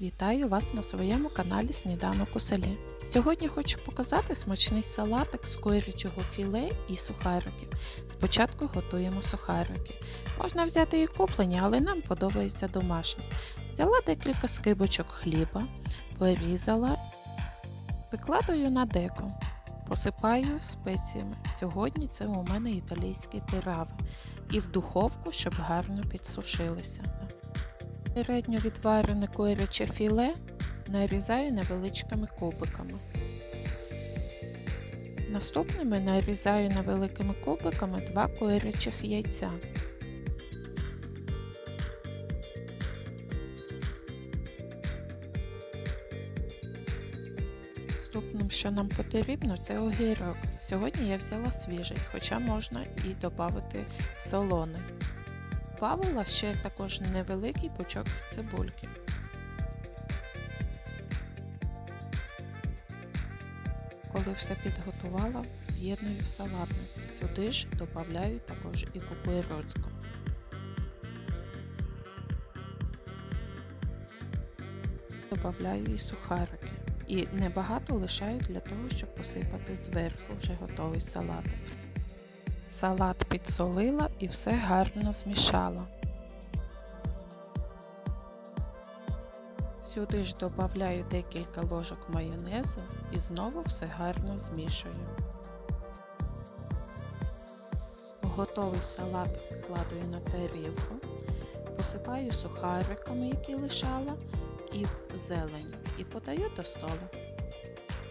Вітаю вас на своєму каналі Сніданок у селі. Сьогодні хочу показати смачний салатик з курячого філе і сухариків. Спочатку готуємо сухарики. Можна взяти і куплені, але нам подобається домашні. Взяла декілька скибочок хліба, порізала, викладаю на деко, посипаю спеціями. Сьогодні це у мене італійські тирави. І в духовку, щоб гарно підсушилися. Середньо відварене куряче філе нарізаю невеличкими кубиками. Наступними нарізаю невеликими кубиками два курячих яйця. Наступним, що нам потрібно, це огірок. Сьогодні я взяла свіжий, хоча можна і додати солоний. Добавила ще також невеликий пучок цибульки. Коли все підготувала, з'єдную в салатниці. Сюди ж додаю також і кукурудзку. Добавляю і сухарики. І небагато лишаю для того, щоб посипати зверху вже готовий салатик. Салат підсолила і все гарно змішала. Сюди ж додаю декілька ложок майонезу і знову все гарно змішую. Готовий салат вкладаю на тарілку, посипаю сухариками, які лишала, і зеленю, і подаю до столу.